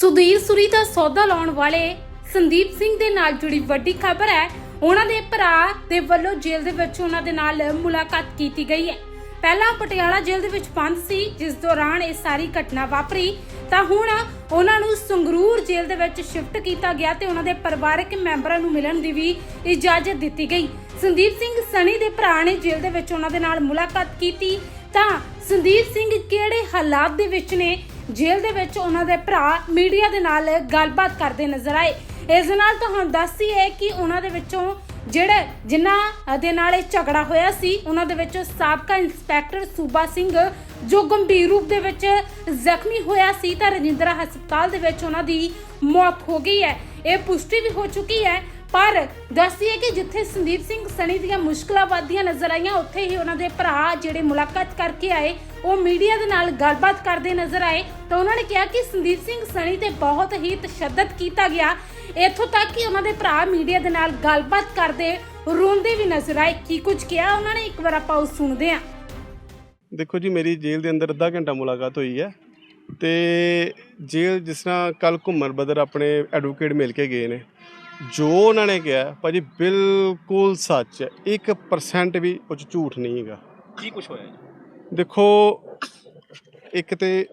ਸੁਧੀਰ ਸੁਰੀ ਦਾ ਸੌਦਾ ਲਾਉਣ ਵਾਲੇ ਸੰਦੀਪ ਸਿੰਘ ਦੇ ਨਾਲ ਜੁੜੀ ਵੱਡੀ ਖਬਰ ਹੈ। ਉਹਨਾਂ ਦੇ ਭਰਾ ਦੇ ਵੱਲੋਂ ਜੇਲ੍ਹ ਦੇ ਵਿੱਚ ਉਹਨਾਂ ਦੇ ਨਾਲ ਮੁਲਾਕਾਤ ਕੀਤੀ ਗਈ ਹੈ। ਪਹਿਲਾਂ ਪਟਿਆਲਾ ਜੇਲ੍ਹ ਦੇ ਵਿੱਚ ਬੰਦ ਸੀ, ਜਿਸ ਦੌਰਾਨ ਇਹ ਸਾਰੀ ਘਟਨਾ ਵਾਪਰੀ। ਤਾਂ ਹੁਣ ਉਹਨਾਂ ਨੂੰ ਸੰਗਰੂਰ ਜੇਲ੍ਹ ਦੇ ਵਿੱਚ ਸ਼ਿਫਟ ਕੀਤਾ ਗਿਆ ਤੇ ਉਹਨਾਂ ਦੇ ਪਰਿਵਾਰਕ ਮੈਂਬਰਾਂ ਨੂੰ ਮਿਲਣ ਦੀ ਵੀ ਇਜਾਜ਼ਤ ਦਿੱਤੀ ਗਈ। ਸੰਦੀਪ ਸਿੰਘ ਸਣੀ ਦੇ ਭਰਾ ਨੇ ਜੇਲ੍ਹ ਦੇ ਵਿੱਚ ਉਹਨਾਂ ਦੇ ਨਾਲ ਮੁਲਾਕਾਤ ਕੀਤੀ। ਤਾਂ ਸੰਦੀਪ ਸਿੰਘ ਕਿਹੜੇ ਹਾਲਾਤ ਦੇ ਵਿੱਚ ਨੇ? ਜੇਲ੍ਹ ਦੇ ਵਿੱਚ ਉਹਨਾਂ ਦੇ ਭਰਾ ਮੀਡੀਆ ਦੇ ਨਾਲ ਗੱਲਬਾਤ ਕਰਦੇ ਨਜ਼ਰ ਆਏ। ਇਸ ਦੇ ਨਾਲ ਤੁਹਾਨੂੰ ਦੱਸੀ ਹੈ ਕਿ ਉਹਨਾਂ ਦੇ ਵਿੱਚੋਂ ਜਿਹੜੇ ਜਿਨ੍ਹਾਂ ਦੇ ਨਾਲ ਇਹ ਝਗੜਾ ਹੋਇਆ ਸੀ, ਉਹਨਾਂ ਦੇ ਵਿੱਚੋਂ ਸਾਬਕਾ ਇੰਸਪੈਕਟਰ ਸੂਬਾ ਸਿੰਘ ਜੋ ਗੰਭੀਰ ਰੂਪ ਦੇ ਵਿੱਚ ਜ਼ਖਮੀ ਹੋਇਆ ਸੀ, ਤਾਂ ਰਜਿੰਦਰਾ ਹਸਪਤਾਲ ਦੇ ਵਿੱਚ ਉਹਨਾਂ ਦੀ ਮੌਤ ਹੋ ਗਈ ਹੈ। ਇਹ ਪੁਸ਼ਟੀ ਵੀ ਹੋ ਚੁੱਕੀ ਹੈ ਪਰ ਦੱਸੀਏ ਕਿ ਜਿੱਥੇ ਸੰਦੀਪ ਸਿੰਘ ਸਣੀ ਦੀਆਂ ਮੁਸ਼ਕਲਾਂ ਵੱਧਦੀਆਂ ਨਜ਼ਰ ਆਈਆਂ, ਉੱਥੇ ਹੀ ਉਹਨਾਂ ਦੇ ਭਰਾ ਜਿਹੜੇ ਮੁਲਾਕਾਤ ਕਰਕੇ ਆਏ, ਉਹ ਮੀਡੀਆ ਦੇ ਨਾਲ ਗੱਲਬਾਤ ਕਰਦੇ ਨਜ਼ਰ ਆਏ ਤਾਂ ਉਹਨਾਂ ਨੇ ਕਿਹਾ ਕਿ ਸੰਦੀਪ ਸਿੰਘ ਸਣੀ ਤੇ ਬਹੁਤ ਹੀ ਤਸ਼ੱਦਦ ਕੀਤਾ ਗਿਆ। ਇੱਥੋਂ ਤੱਕ ਕਿ ਉਹਨਾਂ ਦੇ ਭਰਾ ਮੀਡੀਆ ਦੇ ਨਾਲ ਗੱਲਬਾਤ ਕਰਦੇ ਰੋਂਦੇ ਵੀ ਨਜ਼ਰ ਆਏ। ਕੀ ਕੁਝ ਕਿਹਾ ਉਹਨਾਂ ਨੇ? ਇੱਕ ਵਾਰ ਆਪਾਂ ਉਹ ਸੁਣਦੇ ਹਾਂ। ਦੇਖੋ ਜੀ, ਮੇਰੀ ਜੇਲ੍ਹ ਦੇ ਅੰਦਰ ਅੱਧਾ ਘੰਟਾ ਮੁਲਾਕਾਤ ਹੋਈ ਹੈ ਤੇ ਜੇਲ੍ਹ ਜਿਸ ਤਰ੍ਹਾਂ ਕੱਲ ਘੁੰਮਰ ਬਦਰ ਆਪਣੇ ਐਡਵੋਕੇਟ ਮਿਲ ਕੇ ਗਏ ਨੇ। ਜੋ ਉਹਨਾਂ ਨੇ ਕਿਹਾ ਭਾਜੀ ਬਿਲਕੁਲ ਸੱਚ ਹੈ। 1% ਵੀ ਉਹ 'ਚ ਝੂਠ ਨਹੀਂ ਹੈਗਾ। ਕੀ ਕੁਝ ਹੋਇਆ ਜੀ? ਦੇਖੋ ਇੱਕ ਤੇ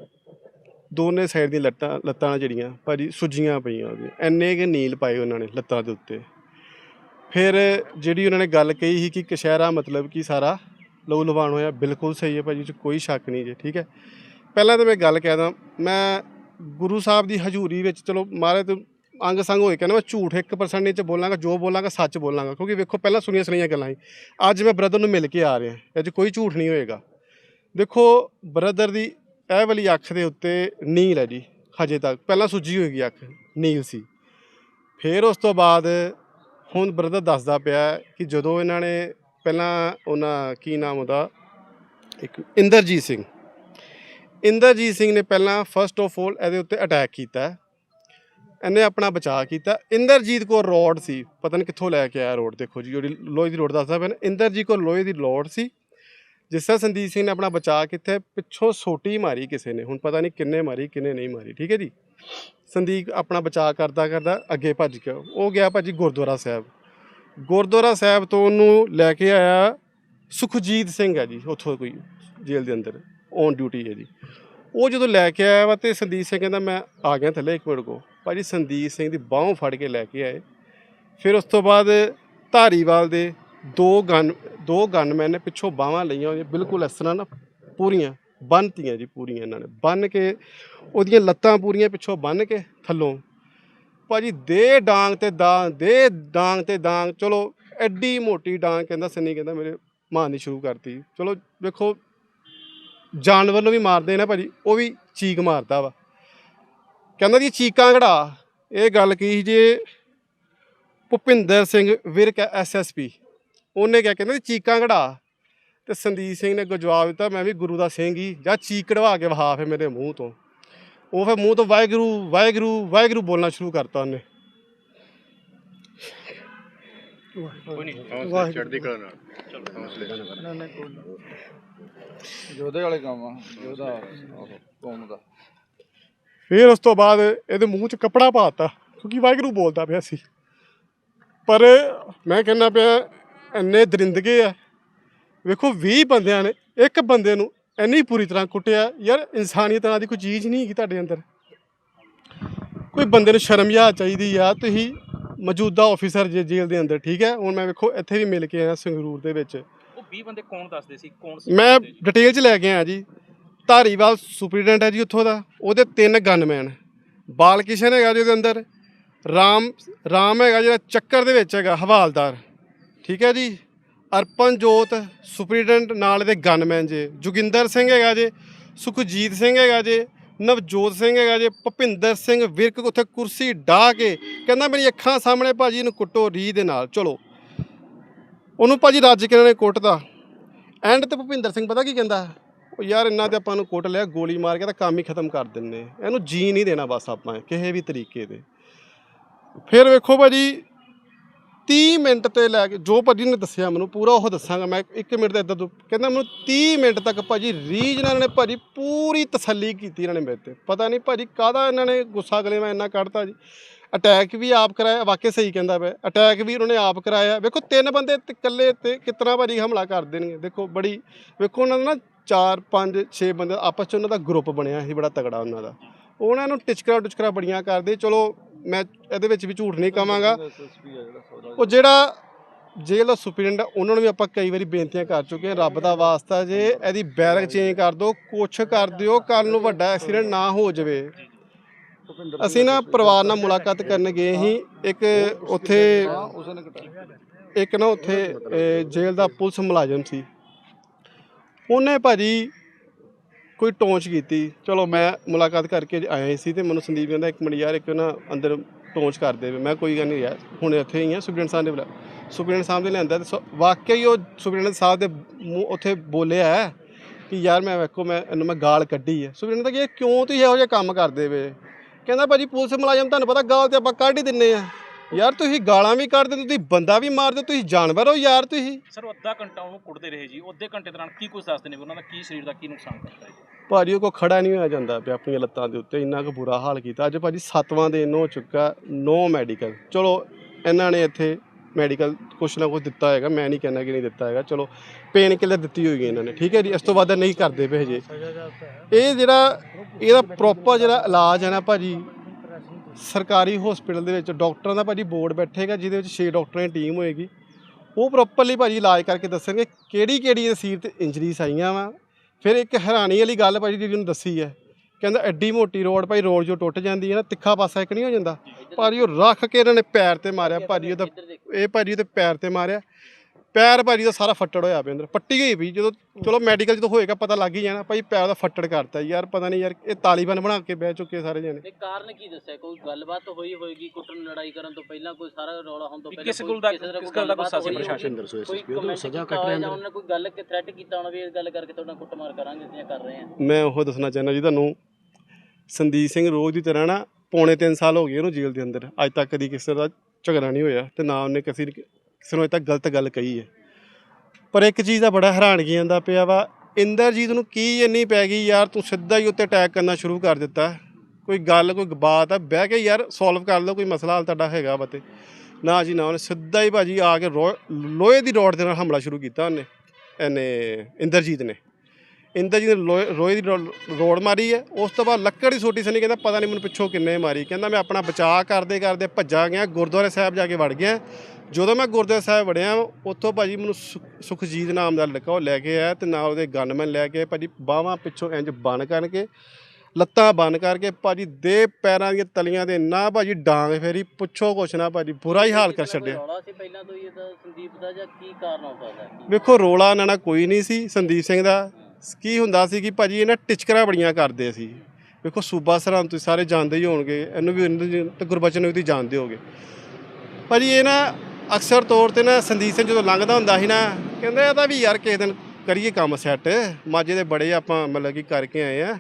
ਦੋਨੇ ਸਾਈਡ ਦੀਆਂ ਲੱਤਾਂ ਲੱਤਾਂ ਜਿਹੜੀਆਂ ਭਾਜੀ ਸੁੱਜੀਆਂ ਪਈਆਂ ਉਹਦੀਆਂ। ਐਨੇ ਕਿ ਨੀਲ ਪਾਏ ਉਹਨਾਂ ਨੇ ਲੱਤਾਂ ਦੇ ਉੱਤੇ। ਫਿਰ ਜਿਹੜੀ ਉਹਨਾਂ ਨੇ ਗੱਲ ਕਹੀ ਸੀ ਕਿ ਕਸ਼ਹਿਰਾ ਮਤਲਬ ਕਿ ਸਾਰਾ ਲਹੂ ਲਵਾਣ ਹੋਇਆ ਬਿਲਕੁਲ ਸਹੀ ਹੈ ਭਾਜੀ 'ਚ ਕੋਈ ਸ਼ੱਕ ਨਹੀਂ ਜੇ ਠੀਕ ਹੈ। ਪਹਿਲਾਂ ਤਾਂ ਮੈਂ ਗੱਲ ਕਹਿਦਾ ਮੈਂ ਗੁਰੂ ਸਾਹਿਬ ਦੀ ਹਜ਼ੂਰੀ ਵਿੱਚ ਚਲੋ ਮਾਰੇ ਤੇ ਅੰਗ ਸੰਗ ਹੋਏ ਕਹਿੰਦਾ ਮੈਂ ਝੂਠ 1% ਨਹੀਂ ਚ ਬੋਲਾਂਗਾ, ਜੋ ਬੋਲਾਂਗਾ ਸੱਚ ਬੋਲਾਂਗਾ। ਕਿਉਂਕਿ ਵੇਖੋ ਪਹਿਲਾਂ ਸੁਣੀਆਂ ਸੁਣੀਆਂ ਗੱਲਾਂ ਸੀ। ਅੱਜ ਮੈਂ ਬ੍ਰਦਰ ਨੂੰ ਮਿਲ ਕੇ ਆ ਰਿਹਾ। ਇਹ 'ਚ ਕੋਈ ਝੂਠ ਨਹੀਂ ਹੋਏਗਾ। ਦੇਖੋ ਬ੍ਰਦਰ ਦੀ ਇਹ ਵਾਲੀ ਅੱਖ ਦੇ ਉੱਤੇ ਨੀਲ ਹੈ ਜੀ, ਹਜੇ ਤੱਕ। ਪਹਿਲਾਂ ਸੁੱਜੀ ਹੋਏਗੀ ਅੱਖ, ਨੀਲ ਸੀ। ਫਿਰ ਉਸ ਤੋਂ ਬਾਅਦ ਹੁਣ ਬ੍ਰਦਰ ਦੱਸਦਾ ਪਿਆ ਕਿ ਜਦੋਂ ਇਹਨਾਂ ਨੇ ਪਹਿਲਾਂ ਉਹਨਾਂ, ਕੀ ਨਾਮ ਉਹਦਾ? ਇੱਕ ਇੰਦਰਜੀਤ ਸਿੰਘ। ਇੰਦਰਜੀਤ ਸਿੰਘ ਨੇ ਪਹਿਲਾਂ ਫਸਟ ਆਫ ਆਲ ਇਹਦੇ ਉੱਤੇ ਅਟੈਕ ਕੀਤਾ। ਇਹਨੇ ਆਪਣਾ ਬਚਾਅ ਕੀਤਾ। ਇੰਦਰਜੀਤ ਕੋਲ ਰੋਡ ਸੀ। ਪਤਾ ਨਹੀਂ ਕਿੱਥੋਂ ਲੈ ਕੇ ਆਇਆ ਰੋਡ, ਦੇਖੋ ਜੀ, ਜਿਹੜੀ ਲੋਹੇ ਦੀ ਰੋਡ ਦੱਸਦਾ ਪਿਆ ਨਾ। ਇੰਦਰਜੀਤ ਕੋਲ ਲੋਹੇ ਦੀ ਲੋਡ ਸੀ। ਜਿਸ ਤਰ੍ਹਾਂ ਸੰਦੀਪ ਸਿੰਘ ਨੇ ਆਪਣਾ ਬਚਾਅ ਕੀਤਾ, ਪਿੱਛੋਂ ਸੋਟੀ ਮਾਰੀ ਕਿਸੇ ਨੇ। ਹੁਣ ਪਤਾ ਨਹੀਂ ਕਿੰਨੇ ਮਾਰੀ, ਕਿੰਨੇ ਨਹੀਂ ਮਾਰੀ, ਠੀਕ ਹੈ ਜੀ? ਸੰਦੀਪ ਆਪਣਾ ਬਚਾਅ ਕਰਦਾ ਕਰਦਾ ਅੱਗੇ ਭੱਜ ਗਿਆ। ਉਹ ਗਿਆ ਭਾਜੀ ਗੁਰਦੁਆਰਾ ਸਾਹਿਬ। ਗੁਰਦੁਆਰਾ ਸਾਹਿਬ ਤੋਂ ਉਹਨੂੰ ਲੈ ਕੇ ਆਇਆ ਸੁਖਜੀਤ ਸਿੰਘ ਹੈ ਜੀ, ਉੱਥੋਂ ਕੋਈ ਜੇਲ੍ਹ ਦੇ ਅੰਦਰ। ਔਨ ਡਿਊਟੀ ਹੈ ਜੀ। ਉਹ ਜਦੋਂ ਲੈ ਕੇ ਆਇਆ ਵਾ ਤੇ ਸੰਦੀਪ ਸਿੰਘ ਕਹਿੰਦਾ, ਮੈਂ ਆ ਗਿਆ ਥੱਲੇ ਇੱਕ ਮਿੰਟ ਕੋ ਭਾਜੀ ਸੰਦੀਪ ਸਿੰਘ ਦੀ ਬਾਹੋਂ ਫੜ ਕੇ ਲੈ ਕੇ ਆਏ। ਫਿਰ ਉਸ ਤੋਂ ਬਾਅਦ ਧਾਰੀਵਾਲ ਦੇ ਦੋ ਗਨ, ਦੋ ਗਨਮੈਨ ਨੇ ਪਿੱਛੋਂ ਬਾਹਾਂ ਲਈਆਂ ਹੋਈਆਂ, ਬਿਲਕੁਲ ਇਸ ਤਰ੍ਹਾਂ ਨਾ ਪੂਰੀਆਂ, ਬੰਨਤੀਆਂ ਜੀ ਪੂਰੀਆਂ ਇਹਨਾਂ ਨੇ। ਬੰਨ ਕੇ ਉਹਦੀਆਂ ਲੱਤਾਂ ਪੂਰੀਆਂ ਪਿੱਛੋਂ ਬੰਨ ਕੇ ਥੱਲੋਂ। ਭਾਜੀ ਦੇ ਡਾਂਗ ਤੇ ਡਾਂਗ, ਦੇ ਡਾਂਗ ਤੇ ਦਾਂਗ ਚਲੋ ਐਡੀ ਮੋਟੀ ਡਾਂਗ ਕਹਿੰਦਾ ਸੰਨੀ ਕਹਿੰਦਾ ਮੇਰੇ ਮਾਰਨੀ ਸ਼ੁਰੂ ਕਰਤੀ। ਚਲੋ ਵੇਖੋ, ਜਾਨਵਰ ਨੂੰ ਵੀ ਮਾਰਦੇ ਨੇ ਭਾਜੀ, ਉਹ ਵੀ ਚੀਕ ਮਾਰਦਾ ਵਾ। ਕਹਿੰਦਾ ਜੀ ਚੀਕਾਂ ਘੜਾ। ਇਹ ਗੱਲ ਕੀ ਜੇ ਭੁਪਿੰਦਰ ਸਿੰਘ ਵਿਰਕ ਐਸਐਸਪੀ ਉਹਨੇ ਕਿਹਾ ਕਹਿੰਦਾ ਚੀਕਾਂ ਘੜਾ। ਤੇ ਸੰਦੀਪ ਸਿੰਘ ਨੇ ਅੱਗੋਂ ਜਵਾਬ ਦਿੱਤਾ ਮੈਂ ਵੀ ਗੁਰੂ ਦਾ ਸਿੰਘ ਹੀ ਜਾਂ ਚੀਕ ਕਢਵਾ ਕੇ ਵਹਾ ਫੇ ਮੇਰੇ ਮੂੰਹ ਤੋਂ। ਉਹ ਫਿਰ ਮੂੰਹ ਤੋਂ ਵਾਹਿਗੁਰੂ ਵਾਹਿਗੁਰੂ ਵਾਹਿਗੁਰੂ ਬੋਲਣਾ ਸ਼ੁਰੂ ਕਰਤਾ ਉਹਨੇ। ਕੋਈ ਨਹੀਂ ਵਾਹਿਗੁਰੂ। ਚੜ੍ਹਦੀ ਕਲਾ ਨਾਲ। ਨਾ ਨਾ ਕੋਈ ਨਾ। ਯੋਧੇ ਵਾਲੇ ਕੰਮ ਆ ਯੋਧਾ ਆਹੋ, ਕੌਮ ਦਾ। ਫਿਰ ਉਸ ਤੋਂ ਬਾਅਦ ਇਹਦੇ ਮੂੰਹ 'ਚ ਕੱਪੜਾ ਪਾਤਾ ਕਿਉਂਕਿ ਵਾਹਿਗੁਰੂ ਬੋਲਦਾ ਪਿਆ ਸੀ। ਪਰ ਮੈਂ ਕਹਿੰਦਾ ਪਿਆ ਇੰਨੇ ਦਰਿੰਦਗੇ ਆ। ਵੇਖੋ 20 ਬੰਦਿਆਂ ਨੇ ਇੱਕ ਬੰਦੇ ਨੂੰ ਇੰਨੀ ਪੂਰੀ ਤਰ੍ਹਾਂ ਕੁੱਟਿਆ। ਯਾਰ ਇਨਸਾਨੀਅਤ ਨਾਂ ਦੀ ਕੋਈ ਚੀਜ਼ ਨਹੀਂ ਹੈਗੀ ਤੁਹਾਡੇ ਅੰਦਰ। ਕੋਈ ਬੰਦੇ ਨੂੰ ਸ਼ਰਮ ਯਾ ਚਾਹੀਦੀ ਆ ਤੁਸੀਂ ਮੌਜੂਦਾ ਆਫੀਸਰ ਜੇ ਜੇਲ੍ਹ ਦੇ ਅੰਦਰ ਠੀਕ ਹੈ? ਹੁਣ ਮੈਂ ਵੇਖੋ ਇੱਥੇ ਵੀ ਮਿਲ ਕੇ ਆਇਆ ਸੰਗਰੂਰ ਦੇ ਵਿੱਚ। ਉਹ 20 ਬੰਦੇ ਕੌਣ ਦੱਸਦੇ ਸੀ? ਕੌਣ ਸੀ ਮੈਂ ਡਿਟੇਲ ਚ ਲੈ ਕੇ ਆਇਆ ਜੀ। ਧਾਰੀਵਾਲ ਸੁਪਰੀਡੈਂਟ ਹੈ ਜੀ ਉੱਥੋਂ ਦਾ, ਉਹਦੇ ਤਿੰਨ ਗਨਮੈਨ ਬਾਲ ਕਿਸ਼ਨ ਹੈਗਾ ਜੀ ਉਹਦੇ ਅੰਦਰ, ਰਾਮ ਰਾਮ ਹੈਗਾ ਜਿਹੜਾ ਚੱਕਰ ਦੇ ਵਿੱਚ ਹੈਗਾ, ਹਵਾਲਦਾਰ। ਠੀਕ ਹੈ ਜੀ? ਅਰਪਨਜੋਤ ਸੁਪਰੀਡੈਂਟ ਨਾਲ ਦੇ ਗਨਮੈਨ ਜੇ। ਜੋਗਿੰਦਰ ਸਿੰਘ ਹੈਗਾ ਜੇ, ਸੁਖਜੀਤ ਸਿੰਘ ਹੈਗਾ ਜੇ, ਨਵਜੋਤ ਸਿੰਘ ਹੈਗਾ ਜੇ, ਭੁਪਿੰਦਰ ਸਿੰਘ ਵਿਰਕ ਉੱਥੇ ਕੁਰਸੀ ਢਾ ਕੇ ਕਹਿੰਦਾ ਮੇਰੀ ਅੱਖਾਂ ਸਾਹਮਣੇ ਭਾਜੀ ਇਹਨੂੰ ਕੁੱਟੋ ਰੀ ਦੇ ਨਾਲ। ਚਲੋ, ਉਹਨੂੰ ਭਾਜੀ ਰੱਜ ਕੇ ਇਹਨਾਂ ਨੇ ਕੁੱਟਦਾ ਐਂਡ ਤੇ ਭੁਪਿੰਦਰ ਸਿੰਘ ਪਤਾ ਕੀ ਕਹਿੰਦਾ? ਉਹ ਯਾਰ ਇਹਨਾਂ ਤੇ ਆਪਾਂ ਨੂੰ ਕੁੱਟ ਲਿਆ, ਗੋਲੀ ਮਾਰ ਕੇ ਤਾਂ ਕੰਮ ਹੀ ਖਤਮ ਕਰ ਦਿੰਨੇ ਇਹਨੂੰ ਜੀ ਨਹੀਂ ਦੇਣਾ ਬਸ ਆਪਾਂ, ਕਿਸੇ ਵੀ ਤਰੀਕੇ ਦੇ। ਫਿਰ ਵੇਖੋ ਭਾਜੀ 30 ਮਿੰਟ ਤੇ ਲੈ ਕੇ, ਜੋ ਭਾਜੀ ਨੇ ਦੱਸਿਆ ਮੈਨੂੰ, ਪੂਰਾ ਉਹ ਦੱਸਾਂਗਾ ਮੈਂ 1 ਮਿੰਟ ਦਾ ਇਦਾਂ ਤੋਂ, ਕਹਿੰਦਾ ਮੈਨੂੰ 30 ਮਿੰਟ ਤੱਕ ਭਾਜੀ ਰੀਜ ਨਾਲ ਨੇ ਭਾਜੀ ਪੂਰੀ ਤਸੱਲੀ ਕੀਤੀ ਇਹਨਾਂ ਨੇ ਮੇਰੇ ਤੇ। ਪਤਾ ਨਹੀਂ ਭਾਜੀ ਕਾਹਦਾ ਇਹਨਾਂ ਨੇ ਗੁੱਸਾ ਗਲੇ ਮੈਂ ਇੰਨਾ ਕੱਢਤਾ ਜੀ। ਅਟੈਕ ਵੀ ਆਪ ਕਰਾਇਆ ਵਾਕਿਆ ਸਹੀ ਕਹਿੰਦਾ ਪਿਆ। ਅਟੈਕ ਵੀ ਉਹਨਾਂ ਨੇ ਆਪ ਕਰਾਇਆ। ਵੇਖੋ ਤਿੰਨ ਬੰਦੇ ਤੇ ਇਕੱਲੇ ਤੇ ਕਿਤਨਾ ਭਾਜੀ ਹਮਲਾ ਕਰ ਦੇਣਗੇ। ਦੇਖੋ ਬੜੀ, ਵੇਖੋ ਉਹਨਾਂ ਦਾ ਨਾ 4 5 6 ਬੰਦੇ ਆਪਸ ਚ ਉਹਨਾਂ ਦਾ ਗਰੁੱਪ ਬਣਿਆ ਸੀ ਬੜਾ ਤਗੜਾ ਉਹਨਾਂ ਦਾ। ਉਹਨਾਂ ਨੂੰ ਟਿਚਕਰਾ ਟੁਚਕਰਾ ਬੜੀਆਂ ਕਰਦੇ ਚਲੋ ਮੈਂ ਇਹਦੇ ਵਿੱਚ ਵੀ ਝੂਠ ਨਹੀਂ ਕਵਾਂਗਾ। ਸੌਦਾ ਉਹ ਜਿਹੜਾ ਜੇਲ੍ਹ ਦਾ ਸੁਪਰਡੈਂਟ ਉਹਨਾਂ ਨੂੰ ਵੀ ਆਪਾਂ ਕਈ ਵਾਰੀ ਬੇਨਤੀਆਂ ਕਰ ਚੁੱਕੇ ਹਾਂ ਰੱਬ ਦਾ ਵਾਸਤਾ ਜੇ ਇਹਦੀ ਬੈਰਕ ਚੇਂਜ ਕਰ ਦਿਓ ਕੁਛ ਕਰ ਦਿਓ ਕੱਲ ਨੂੰ ਵੱਡਾ ਐਕਸੀਡੈਂਟ ਨਾ ਹੋ ਜਾਵੇ। ਅਸੀਂ ਨਾ ਪਰਿਵਾਰ ਨਾਲ ਮੁਲਾਕਾਤ ਕਰਨ ਗਏ ਸੀ ਇੱਕ ਉੱਥੇ ਇੱਕ ਨਾ ਉੱਥੇ ਜੇਲ੍ਹ ਦਾ ਪੁਲਿਸ ਮੁਲਾਜ਼ਮ ਸੀ। ਉਹਨੇ ਭਾਜੀ ਕੋਈ ਟੌਂਚ ਕੀਤੀ। ਚਲੋ ਮੈਂ ਮੁਲਾਕਾਤ ਕਰਕੇ ਆਇਆ ਸੀ ਤੇ ਮੈਨੂੰ ਸੰਦੀਪ ਕਹਿੰਦਾ, ਇੱਕ ਮਿੰਟ ਯਾਰ, ਇੱਕ ਨਾ ਅੰਦਰ ਟੌਂਚ ਕਰ ਦੇਵੇ ਮੈਂ ਕੋਈ ਗੱਲ ਨਹੀਂ ਯਾਰ, ਹੁਣ ਇੱਥੇ ਹੀ ਆ ਸੁਪਰਡੈਂਟ ਸਾਹਿਬ ਨੇ ਬੁਲਾ ਸੁਪਰਡੈਂਟ ਸਾਹਿਬ ਦੇ ਲਿਆਂਦਾ ਤੇ ਸ- ਵਾਕਿਆ ਹੀ ਉਹ ਸੁਪਰਡੈਂਟ ਸਾਹਿਬ ਦੇ ਮੂੰਹ ਉੱਥੇ ਬੋਲਿਆ ਹੈ ਕਿ ਯਾਰ ਮੈਂ ਵੇਖੋ, ਮੈਂ, ਇਹਨੂੰ ਮੈਂ ਗਾਲ ਕੱਢੀ ਹੈ। ਸੁਪਰਡੈਂਟ ਦਾ ਕਿ ਕਿਉਂ ਤੁਸੀਂ ਇਹੋ ਜਿਹੇ ਕੰਮ ਕਰਦੇ ਵੇ ਕਹਿੰਦਾ ਭਾਜੀ, ਪੁਲਿਸ ਮੁਲਾਜ਼ਮ, ਤੁਹਾਨੂੰ ਪਤਾ ਗਾਲ ਤੇ ਆਪਾਂ ਕੱਢ ਹੀ ਦਿੰਨੇ ਆ। ਯਾਰ ਤੁਸੀਂ ਗਾਲਾਂ ਵੀ ਕੱਢਦੇ ਤੁਸੀਂ ਬੰਦਾ ਵੀ ਮਾਰਦੇ ਤੁਸੀਂ ਜਾਨਵਰ ਹੋ ਯਾਰ ਤੁਸੀਂ। ਸਰ ਉਹ ਅੱਧਾ ਘੰਟਾ ਉਹਨੂੰ ਕੁੱਟਦੇ ਰਹੇ ਜੀ ਉਹਦੇ ਘੰਟੇ ਦੌਰਾਨ ਕੀ ਕੁਝ ਦੱਸਦੇ ਨੇ ਉਹਨਾਂ ਦਾ ਕੀ ਸਰੀਰ ਦਾ ਕੀ ਨੁਕਸਾਨ ਕਰਦਾ ਹੈ ਜੀ? ਭਾਜੀ ਉਹ ਕੋ ਖੜਾ ਨਹੀਂ ਹੋਇਆ ਜਾਂਦਾ ਪਿਆ ਆਪਣੀਆਂ ਲੱਤਾਂ ਦੇ ਉੱਤੇ ਇੰਨਾ ਕੁ ਬੁਰਾ ਹਾਲ ਕੀਤਾ। ਅੱਜ ਭਾਜੀ ਸੱਤਵਾਂ ਦਿਨ ਹੋ ਚੁੱਕਾ ਨੋ ਮੈਡੀਕਲ ਚਲੋ ਇਹਨਾਂ ਨੇ ਇੱਥੇ ਮੈਡੀਕਲ ਕੁਛ ਨਾ ਕੁਛ ਦਿੱਤਾ ਹੈਗਾ ਮੈਂ ਨਹੀਂ ਕਹਿੰਦਾ ਕਿ ਨਹੀਂ ਦਿੱਤਾ ਹੈਗਾ। ਚਲੋ ਪੇਨ ਕਿਲਰ ਦਿੱਤੀ ਹੋਈ ਹੈ ਇਹਨਾਂ ਨੇ ਠੀਕ ਹੈ ਜੀ? ਇਸ ਤੋਂ ਵੱਧ ਨਹੀਂ ਕਰਦੇ ਪਏ ਜੇ ਇਹ ਜਿਹੜਾ ਇਹਦਾ ਪ੍ਰੋਪਰ ਜਿਹੜਾ ਇਲਾਜ ਹੈ ਨਾ ਭਾਜੀ ਸਰਕਾਰੀ ਹਸਪੀਟਲ ਦੇ ਵਿੱਚ ਡਾਕਟਰਾਂ ਦਾ ਭਾਜੀ ਬੋਰਡ ਬੈਠੇਗਾ, ਜਿਹਦੇ ਵਿੱਚ 6 ਡਾਕਟਰਾਂ ਦੀ ਟੀਮ ਹੋਏਗੀ। ਉਹ ਪ੍ਰੋਪਰਲੀ ਭਾਜੀ ਇਲਾਜ ਕਰਕੇ ਦੱਸਣਗੇ ਕਿਹੜੀ ਕਿਹੜੀ ਇਹ ਤੇ ਇੰਜਰੀਜ਼ ਆਈਆਂ ਵਾ। ਫਿਰ ਇੱਕ ਹੈਰਾਨੀ ਵਾਲੀ ਗੱਲ ਭਾਜੀ ਜਿਹੜੀ ਉਹਨੂੰ ਦੱਸੀ ਹੈ। ਕਹਿੰਦਾ ਐਡੀ ਮੋਟੀ ਰੋਡ ਭਾਈ ਰੋਡ ਜੋ ਟੁੱਟ ਜਾਂਦੀ ਹੈ ਨਾ, ਤਿੱਖਾ ਪਾਸਾ ਇੱਕ ਨਹੀਂ ਹੋ ਜਾਂਦਾ। ਭਾਜੀ ਉਹ ਰੱਖ ਕੇ ਇਹਨਾਂ ਨੇ ਪੈਰ ਤੇ ਮਾਰਿਆ, ਭਾਜੀ ਉਹਦਾ ਇਹ ਭਾਜੀ ਉਹਦੇ ਪੈਰ ਤੇ ਮਾਰਿਆ। ਪੈਰ ਭਾਜੀ ਦਾ ਸਾਰਾ ਫੱਟੜ ਹੋਇਆ ਪਿਆ ਅੰਦਰ ਪੱਟੀ ਹੋਈ ਵੀ ਜਦੋਂ ਚਲੋ ਮੈਡੀਕਲ ਜਦੋਂ ਹੋਏਗਾ ਪਤਾ ਲੱਗ ਹੀ ਜਾਣਾ ਭਾਈ ਪੈਰ ਦਾ ਫੱਟੜ ਕਰਤਾ ਯਾਰ ਪਤਾ ਨਹੀਂ ਯਾਰ ਇਹ ਤਾਲੀਬਾਨ ਬਣਾ ਕੇ ਬਹਿ ਚੁੱਕੇ ਸਾਰੇ ਜਣੇ। ਇਹ ਕਾਰਨ ਕੀ ਦੱਸਿਆ? ਕੋਈ ਗੱਲਬਾਤ ਹੋਈ ਹੋਏਗੀ ਕੁੱਟਣ ਲੜਾਈ ਕਰਨ ਤੋਂ ਪਹਿਲਾਂ ਕੋਈ ਸਾਰਾ ਰੌਲਾ ਹੋਣ ਤੋਂ ਵੀ ਪਹਿਲਾਂ ਕਿਸ ਗੱਲ ਦਾ ਕਿਸੇ ਗੱਲ ਦਾ ਗੁੱਸਾ ਸੀ ਗੱਲਬਾਤ ਹੋਈ ਪ੍ਰਸ਼ਾਸਨ ਹੋਏਗੀ? ਕੋਈ ਸਜ਼ਾ ਕੱਟ ਰਿਹਾ ਜਾਂ ਉਹਨੇ ਕੋਈ ਗੱਲ ਕਿ ਥ੍ਰੈਟ ਕੀਤਾ ਹੋਣਾ ਵੀ ਇਸ ਗੱਲ ਕਰਕੇ ਤੁਹਾਡਾ ਕੁੱਟਮਾਰ ਕਰਾਂਗੇ ਅਸੀਂ ਕਰ ਰਹੇ ਹਾਂ? ਮੈਂ ਉਹ ਦੱਸਣਾ ਚਾਹੁੰਦਾ ਜੀ ਤੁਹਾਨੂੰ ਸੰਦੀਪ ਸਿੰਘ ਰੋਜ਼ ਦੀ ਤਰ੍ਹਾਂ ਨਾ ਪੌਣੇ 3 ਸਾਲ ਹੋ ਗਏ ਉਹਨੂੰ ਜੇਲ੍ਹ ਦੇ ਅੰਦਰ ਅੱਜ ਤੱਕ ਕਦੀ ਕਿਸੇ ਦਾ ਝਗੜਾ ਨਹੀਂ ਹੋਇਆ ਤੇ ਨਾ ਉਹਨੇ ਕਿਸੇ ਕਿਸੇ ਨੂੰ ਅਜੇ ਤੱਕ ਗਲਤ ਗੱਲ ਕਹੀ ਹੈ। ਪਰ ਇੱਕ ਚੀਜ਼ ਦਾ ਬੜਾ ਹੈਰਾਨਗੀ ਆਂਦਾ ਪਿਆ ਵਾ, ਇੰਦਰਜੀਤ ਨੂੰ ਕੀ ਇੰਨੀ ਪੈ ਗਈ, ਯਾਰ ਤੂੰ ਸਿੱਧਾ ਹੀ ਉੱਤੇ ਅਟੈਕ ਕਰਨਾ ਸ਼ੁਰੂ ਕਰ ਦਿੱਤਾ। ਕੋਈ ਗੱਲ, ਕੋਈ ਬਾਤ ਆ, ਬਹਿ ਕੇ ਯਾਰ ਸੋਲਵ ਕਰ ਲਓ, ਕੋਈ ਮਸਲਾ ਹਾਲ ਤੁਹਾਡਾ ਹੈਗਾ ਵਾ ਤੇ। ਨਾ ਜੀ ਨਾ, ਉਹਨੇ ਸਿੱਧਾ ਹੀ ਭਾਜੀ ਆ ਕੇ ਰੋ- ਲੋਹੇ ਦੀ ਰੋਡ ਦੇ ਨਾਲ ਹਮਲਾ ਸ਼ੁਰੂ ਕੀਤਾ ਉਹਨੇ, ਇਹਨੇ, ਇੰਦਰਜੀਤ ਨੇ। ਇੰਦਰਜੀਤ ਨੇ ਲੋਹੇ ਲੋਹੇ ਦੀ ਰੋ- ਰੋਡ ਮਾਰੀ ਹੈ। ਉਸ ਤੋਂ ਬਾਅਦ ਲੱਕੜ ਦੀ ਸੋਟੀ ਸਨੀ ਕਹਿੰਦਾ, ਪਤਾ ਨਹੀਂ ਮੈਨੂੰ ਪਿੱਛੋਂ ਕਿੰਨੇ ਮਾਰੀ। ਕਹਿੰਦਾ, ਮੈਂ ਆਪਣਾ ਬਚਾਅ ਕਰਦੇ ਕਰਦੇ ਭੱਜਾ ਗਿਆ, ਗੁਰਦੁਆਰੇ ਸਾਹਿਬ ਜਾ ਕੇ ਵੜ ਗਿਆ। ਜਦੋਂ ਮੈਂ ਗੁਰਦੁਆਰਾ ਸਾਹਿਬ ਵੜਿਆ ਉੱਥੋਂ ਭਾਜੀ ਮੈਨੂੰ ਸੁਖ- ਸੁਖਜੀਤ ਨਾਮ ਦਾ ਲੜਕਾ ਉਹ ਲੈ ਕੇ ਆਇਆ ਤੇ ਨਾਲ ਉਹਦੇ ਗਨਮੈਨ ਲੈ ਕੇ। ਭਾਜੀ ਬਾਹਾਂ ਪਿੱਛੋਂ ਇੰਜ ਬੰਨ ਕਰਕੇ ਲੱਤਾਂ ਬੰਨ ਕਰਕੇ ਭਾਜੀ ਦੇ ਪੈਰਾਂ ਦੀਆਂ ਤਲੀਆਂ ਦੇ ਨਾ ਭਾਜੀ ਡਾਂਗ ਫੇਰੀ ਪੁੱਛੋ ਕੁਛ ਨਾ ਭਾਜੀ ਬੁਰਾ ਹੀ ਹਾਲ ਕਰ ਛੱਡਿਆ ਰੌਲਾ ਸੀ ਪਹਿਲਾਂ ਤੋਂ ਹੀ ਇਹਦਾ ਸੰਦੀਪ ਦਾ ਜਾਂ ਕੀ ਕਾਰਨ ਹੋ ਸਕਦਾ ਹੈ? ਵੇਖੋ ਰੋਲਾ ਇਹਨਾਂ ਨਾਲ ਕੋਈ ਨਹੀਂ ਸੀ ਸੰਦੀਪ ਸਿੰਘ ਦਾ ਕੀ ਹੁੰਦਾ ਸੀ ਕਿ ਭਾਜੀ ਇਹਨਾਂ ਟਿਚਕਰਾਂ ਬੜੀਆਂ ਕਰਦੇ ਸੀ ਵੇਖੋ ਸੂਬਾ ਸਰਹੰਦ ਤੁਸੀਂ ਸਾਰੇ ਜਾਣਦੇ ਹੀ ਹੋਣਗੇ ਇਹਨੂੰ ਵੀ ਇਹਨੂੰ ਵੀ- ਤੇ ਗੁਰਬਚਨ ਨੂੰ ਵੀ ਤੁਸੀਂ ਜਾਣਦੇ ਹੋਗੇ ਭਾਜੀ ਇਹ ਨਾ ਅਕਸਰ ਤੌਰ ਤੇ ਨਾ ਸੰਦੀਪ ਸਿੰਘ ਜਦੋਂ ਲੰਘਦਾ ਹੁੰਦਾ ਸੀ ਨਾ, ਕਹਿੰਦੇ ਇਹਦਾ ਵੀ ਯਾਰ ਕਿਸੇ ਦਿਨ ਕਰੀਏ ਕੰਮ ਸੈੱਟ ਮਾਝੇ ਦੇ ਬੜੇ ਆਪਾਂ ਮਤਲਬ ਕਿ ਕਰਕੇ ਆਏ ਆ।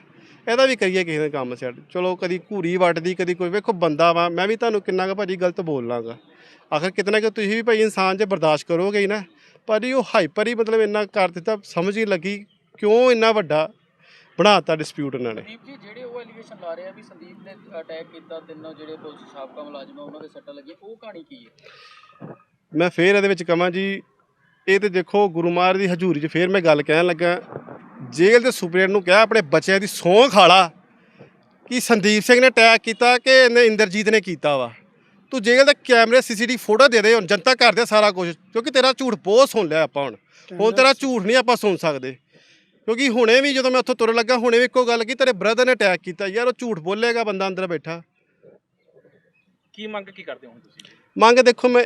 ਇਹਦਾ ਵੀ ਕਰੀਏ ਕਿਸੇ ਦਿਨ ਕੰਮ ਸੈੱਟ ਚਲੋ ਕਦੀ ਘੂਰੀ ਵੱਟਦੀ, ਕਦੀ ਕੋਈ ਵੇਖੋ ਬੰਦਾ ਵਾ, ਮੈਂ ਵੀ ਤੁਹਾਨੂੰ ਕਿੰਨਾ ਕੁ ਭਾਜੀ ਗਲਤ ਬੋਲ ਲਾਂਗਾ ਆਖਰ ਕਿਤਨਾ ਕਿ ਤੁਸੀਂ ਵੀ ਭਾਈ ਇਨਸਾਨ 'ਚ ਬਰਦਾਸ਼ਤ ਕਰੋਗੇ ਹੀ ਨਾ, ਭਾਜੀ ਉਹ ਹਾਈਪਰ ਹੀ ਮਤਲਬ ਇੰਨਾ ਕਰ ਦਿੱਤਾ, ਸਮਝ ਹੀ ਲੱਗੀ ਕਿਉਂ ਇੰਨਾ ਵੱਡਾ ਬਣਾਤਾ ਡਿਸਪਿਊਟ ਇਹਨਾਂ ਨੇ। ਜੀ, ਜਿਹੜੇ ਐਲੀਗੇਸ਼ਨ ਲਾ ਰਹੇ ਵੀ ਸੰਦੀਪ ਨੇ ਅਟੈਕ ਕੀਤਾ, ਤਿੰਨੋਂ ਜਿਹੜੇ ਪੁਲਿਸ ਸਾਬਕਾ ਮੁਲਾਜ਼ਮ ਆ, ਉਹਨਾਂ ਦੇ ਸੱਟਾਂ ਲੱਗੀਆਂ। ਉਹ ਕਹਾਣੀ ਕੀ ਹੈ? ਮੈਂ ਫੇਰ ਇਹਦੇ ਵਿੱਚ ਕਹਾਂ ਜੀ, ਇਹ ਤੇ ਦੇਖੋ ਗੁਰੂ ਮਹਾਰਾਜ ਦੀ ਹਜ਼ੂਰੀ 'ਚ ਫੇਰ ਮੈਂ ਗੱਲ ਕਹਿਣ ਲੱਗਾ। ਜੇਲ੍ਹ ਦੇ ਸੁਪਰਡੈਂਟ ਨੂੰ ਕਿਹਾ, ਆਪਣੇ ਬੱਚਿਆਂ ਦੀ ਸਹੁੰ ਖਾਲਾ ਕਿ ਸੰਦੀਪ ਸਿੰਘ ਨੇ ਅਟੈਕ ਕੀਤਾ ਕਿ ਇਹਨੇ ਇੰਦਰਜੀਤ ਨੇ ਕੀਤਾ ਵਾ। ਤੂੰ ਜੇਲ੍ਹ ਦੇ ਕੈਮਰੇ, ਸੀਸੀਟੀਵੀ ਫੋਟੋ ਦੇ ਦੇ, ਹੁਣ ਜਨਤਾ ਕਰਦੇ ਸਾਰਾ ਕੁਝ ਕਿਉਂਕਿ ਤੇਰਾ ਝੂਠ ਬਹੁਤ ਸੁਣ ਲਿਆ ਆਪਾਂ ਹੁਣ। ਹੁਣ ਤੇਰਾ ਝੂਠ ਨਹੀਂ ਆਪਾਂ ਸੁਣ ਸਕਦੇ। ਕਿਉਂਕਿ ਹੁਣੇ ਵੀ ਜਦੋਂ ਮੈਂ ਉੱਥੋਂ ਤੁਰਨ ਲੱਗਾ ਹੁਣੇ ਵੀ ਇੱਕੋ ਗੱਲ ਕੀ ਤੇਰੇ ਬ੍ਰਦਰ ਨੇ ਅਟੈਕ ਕੀਤਾ ਯਾਰ ਉਹ ਝੂਠ ਬੋਲੇਗਾ ਬੰਦਾ ਅੰਦਰ ਬੈਠਾ। ਕੀ ਮੰਗ ਕੀ ਕਰਦੇ ਹੋ ਹੁਣ ਤੁਸੀਂ? ਮੰਗ ਦੇਖੋ ਮੈਂ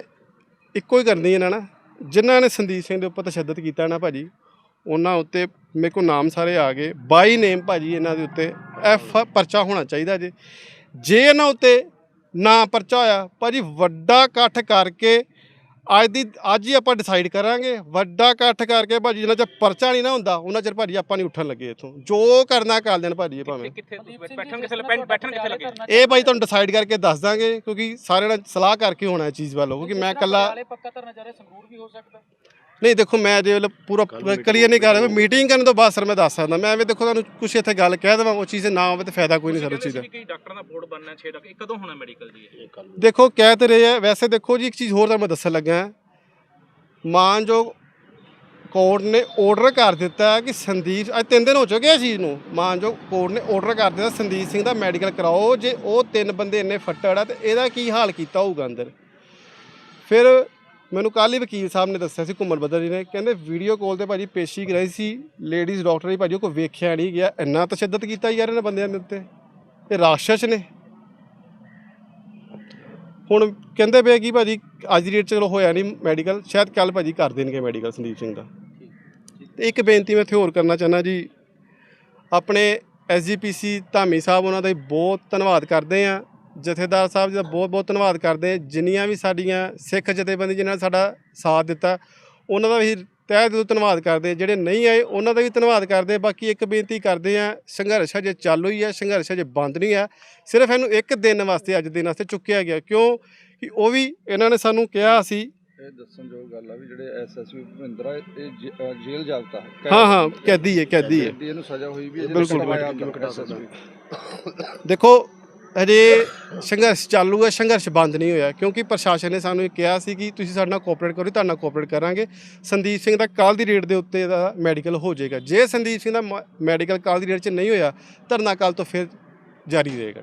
ਇੱਕੋ ਹੀ ਕਰਨੀ ਇਹਨਾਂ ਨਾ ਜਿਨ੍ਹਾਂ ਨੇ ਸੰਦੀਪ ਸਿੰਘ ਦੇ ਉੱਪਰ ਤਸ਼ੱਦਦ ਕੀਤਾ ਨਾ ਭਾਜੀ ਉਹਨਾਂ ਉੱਤੇ ਮੇਰੇ ਕੋਲ ਨਾਮ ਸਾਰੇ ਆ ਗਏ। ਬਾਈ ਨੇਮ ਭਾਜੀ ਇਹਨਾਂ ਦੇ ਉੱਤੇ ਐਫ ਪਰਚਾ ਹੋਣਾ ਚਾਹੀਦਾ ਜੇ। ਜੇ ਇਹਨਾਂ ਉੱਤੇ ਨਾ ਪਰਚਾ ਹੋਇਆ ਭਾਜੀ ਵੱਡਾ ਇਕੱਠ ਕਰਕੇ ਅੱਜ ਦੀ ਅੱਜ ਹੀ ਆਪਾਂ ਡਿਸਾਈਡ ਕਰਾਂਗੇ। ਵੱਡਾ ਇਕੱਠ ਕਰਕੇ ਭਾਜੀ ਜਿੰਨਾ ਚਿਰ ਪਰਚਾ ਨਹੀਂ ਨਾ ਹੁੰਦਾ ਉਹਨਾਂ ਚਿਰ ਭਾਜੀ ਆਪਾਂ ਨਹੀਂ ਉੱਠਣ ਲੱਗੇ ਇੱਥੋਂ। ਜੋ ਕਰਨਾ ਕਰ ਦੇਣ ਭਾਜੀ ਇਹ ਭਾਵੇਂ। ਕਿੱਥੇ ਬੈਠਣ ਜੀ, ਕਿੱਥੇ? ਜਿਸ ਲੱਗੇ ਤਰ੍ਹਾਂ ਬੈਠਣ ਕਿੱਥੇ ਲੱਗੇ ਧਰਨਾ ਇਹ ਭਾਈ ਤੁਹਾਨੂੰ ਡਿਸਾਈਡ ਕਰਕੇ ਦੱਸ ਦਾਂਗੇ ਕਿਉਂਕਿ ਸਾਰਿਆਂ ਨਾਲ ਸਲਾਹ ਕਰਕੇ ਹੋਣਾ ਇਹ ਚੀਜ਼ ਵੱਲੋਂ। ਕਿਉਂਕਿ ਮੈਂ ਇਕੱਲਾ ਪੱਕਾ ਧਰਨਾ ਚਾਹ ਰਿਹਾ ਸੰਗਰੂਰ ਵੀ ਹੋ ਸਕਦਾ। ਨਹੀਂ ਦੇਖੋ ਮੈਂ ਅਜੇ ਵੱਲ ਪੂਰਾ ਕਲੀਅਰ ਨਹੀਂ ਕਰ ਰਿਹਾ ਮੀਟਿੰਗ ਕਰਨ ਤੋਂ ਬਾਅਦ ਸਰ ਮੈਂ ਦੱਸ ਸਕਦਾ। ਮੈਂ ਐਵੇਂ ਦੇਖੋ ਤੁਹਾਨੂੰ ਕੁਛ ਇੱਥੇ ਗੱਲ ਕਹਿ ਦੇਵਾਂ ਉਹ ਚੀਜ਼ ਨਾ ਹੋਵੇ ਤੇ ਫਾਇਦਾ ਕੋਈ ਨਹੀਂ ਸਰ ਉਸ ਚੀਜ਼ ਦਾ। ਕਿ ਡਾਕਟਰ ਦਾ ਬੋਰਡ ਬਣਨਾ 6 ਡਾਕਟਰ ਕਦੋਂ ਹੋਣਾ ਮੈਡੀਕਲ ਜੀ ਇਹ? ਦੇਖੋ ਕਹਿ ਤੇ ਰਹੇ ਆ ਵੈਸੇ ਦੇਖੋ ਜੀ ਇੱਕ ਚੀਜ਼ ਹੋਰ ਤਾਂ ਮੈਂ ਦੱਸਣ ਲੱਗਾ ਮਾਨਯੋਗ ਕੋਰਟ ਨੇ ਆਰਡਰ ਕਰ ਦਿੱਤਾ ਕਿ ਸੰਦੀਪ ਅੱਜ ਤਿੰਨ ਦਿਨ ਹੋ ਚੁੱਕੇ ਆ ਇਸ ਚੀਜ਼ ਨੂੰ। ਮਾਨਯੋਗ ਕੋਰਟ ਨੇ ਆਰਡਰ ਕਰ ਦਿੱਤਾ ਸੰਦੀਪ ਸਿੰਘ ਦਾ ਮੈਡੀਕਲ ਕਰਾਓ ਜੇ ਉਹ ਤਿੰਨ ਬੰਦੇ ਇੰਨੇ ਫੱਟੜ ਆ ਤੇ ਇਹਦਾ ਕੀ ਹਾਲ ਕੀਤਾ ਹੋਊਗਾ ਅੰਦਰ? ਫਿਰ ਮੈਨੂੰ ਕੱਲ੍ਹ ਹੀ ਵਕੀਲ ਸਾਹਿਬ ਨੇ ਦੱਸਿਆ ਸੀ ਘੁੰਮਣ ਬੱਦਰ ਜੀ ਨੇ, ਕਹਿੰਦੇ ਵੀਡੀਓ ਕਾਲ ਤੇ ਭਾਜੀ ਪੇਸ਼ੀ ਕਰਾਈ ਸੀ ਲੇਡੀਜ਼ ਡਾਕਟਰ ਹੀ ਭਾਜੀ ਉਹ ਕੋਈ ਵੇਖਿਆ ਨਹੀਂ ਗਿਆ, ਇੰਨਾ ਤਸ਼ੱਦਦ ਕੀਤਾ ਯਾਰ ਇਹਨਾਂ ਬੰਦਿਆਂ ਦੇ ਉੱਤੇ, ਇਹ ਰਾਖਸ਼ ਨੇ। ਹੁਣ ਕਹਿੰਦੇ ਪਏ ਕਿ ਭਾਜੀ ਅੱਜ ਦੀ ਡੇਟ 'ਚ ਚਲੋ ਹੋਇਆ ਨਹੀਂ ਮੈਡੀਕਲ ਸ਼ਾਇਦ ਕੱਲ ਭਾਜੀ ਕਰ ਦੇਣਗੇ ਮੈਡੀਕਲ ਸੰਦੀਪ ਸਿੰਘ ਦਾ। ਤੇ ਇੱਕ ਬੇਨਤੀ ਮੈਂ ਇੱਥੇ ਹੋਰ ਕਰਨਾ ਚਾਹੁੰਦਾ ਜੀ, ਆਪਣੇ ਐਸਜੀਪੀਸੀ ਧਾਮੀ ਸਾਹਿਬ ਉਹਨਾਂ ਦਾ ਵੀ ਬਹੁਤ ਧੰਨਵਾਦ ਕਰਦੇ ਆ। ਜਥੇਦਾਰ ਸਾਹਿਬ ਜੀ ਦਾ ਬਹੁਤ ਬਹੁਤ ਧੰਨਵਾਦ ਕਰਦੇ ਜਿੰਨੀਆਂ ਵੀ ਸਾਡੀਆਂ ਸਿੱਖ ਜਥੇਬੰਦੀ ਜਿਨ੍ਹਾਂ ਨੇ ਸਾਡਾ ਸਾਥ ਦਿੱਤਾ ਉਹਨਾਂ ਦਾ ਵੀ ਤਹਿ ਦਿਲੋਂ ਧੰਨਵਾਦ ਕਰਦੇ ਹਾਂ। ਜਿਹੜੇ ਨਹੀਂ ਆਏ ਉਹਨਾਂ ਦਾ ਵੀ ਧੰਨਵਾਦ ਕਰਦੇ ਹਾਂ। ਬਾਕੀ ਇੱਕ ਬੇਨਤੀ ਕਰਦੇ ਆ ਸੰਘਰਸ਼ ਅਜੇ ਚਾਲੂ ਹੀ ਹੈ ਸੰਘਰਸ਼ ਅਜੇ ਬੰਦ ਨਹੀਂ ਹੈ। ਸਿਰਫ ਇਹਨੂੰ ਇੱਕ ਦਿਨ ਵਾਸਤੇ ਅੱਜ ਦਿਨ ਵਾਸਤੇ ਚੁੱਕਿਆ ਗਿਆ। ਕਿਉਂ? ਕਿ ਉਹ ਵੀ ਇਹਨਾਂ ਨੇ ਸਾਨੂੰ ਕਿਹਾ ਸੀ। ਇਹ ਦੱਸਣਯੋਗ ਗੱਲ ਆ ਵੀ ਜਿਹੜੇ ਐਸਐਸਪੀ ਭੁਪਿੰਦਰ ਆ ਇਹ ਜੇਲ੍ਹ ਜਾਬਤਾ। ਹੈ ਹਾਂ ਹਾਂ ਕੈਦੀ ਹੈ। ਕੈਦੀ ਹੈ ਇਹਨੂੰ ਸਜ਼ਾ ਹੋਈ ਵੀ ਕਟਵਾਇਆ ਬਿਲਕੁਲ, ਦੇਖੋ ਅਜੇ ਸੰਘਰਸ਼ ਚਾਲੂ ਹੈ, ਸੰਘਰਸ਼ ਬੰਦ ਨਹੀਂ ਹੋਇਆ, ਕਿਉਂਕਿ ਪ੍ਰਸ਼ਾਸਨ ਨੇ ਸਾਨੂੰ ਇਹ ਕਿਹਾ ਸੀ ਕਿ ਤੁਸੀਂ ਸਾਡੇ ਨਾਲ ਕੋਆਪਰੇਟ ਕਰੋ, ਤੁਹਾਡੇ ਨਾਲ ਕੋਆਪਰੇਟ ਕਰਾਂਗੇ। ਸੰਦੀਪ ਸਿੰਘ ਦਾ ਕੱਲ ਦੀ ਡੇਟ ਦੇ ਉੱਤੇ ਦਾ ਮੈਡੀਕਲ ਹੋ ਜਾਏਗਾ। ਜੇ ਸੰਦੀਪ ਸਿੰਘ ਦਾ ਮੈਡੀਕਲ ਕੱਲ ਦੀ ਡੇਟ 'ਚ ਨਹੀਂ ਹੋਇਆ, ਧਰਨਾ ਕੱਲ ਤੋਂ ਫਿਰ ਜਾਰੀ ਰਹੇਗਾ।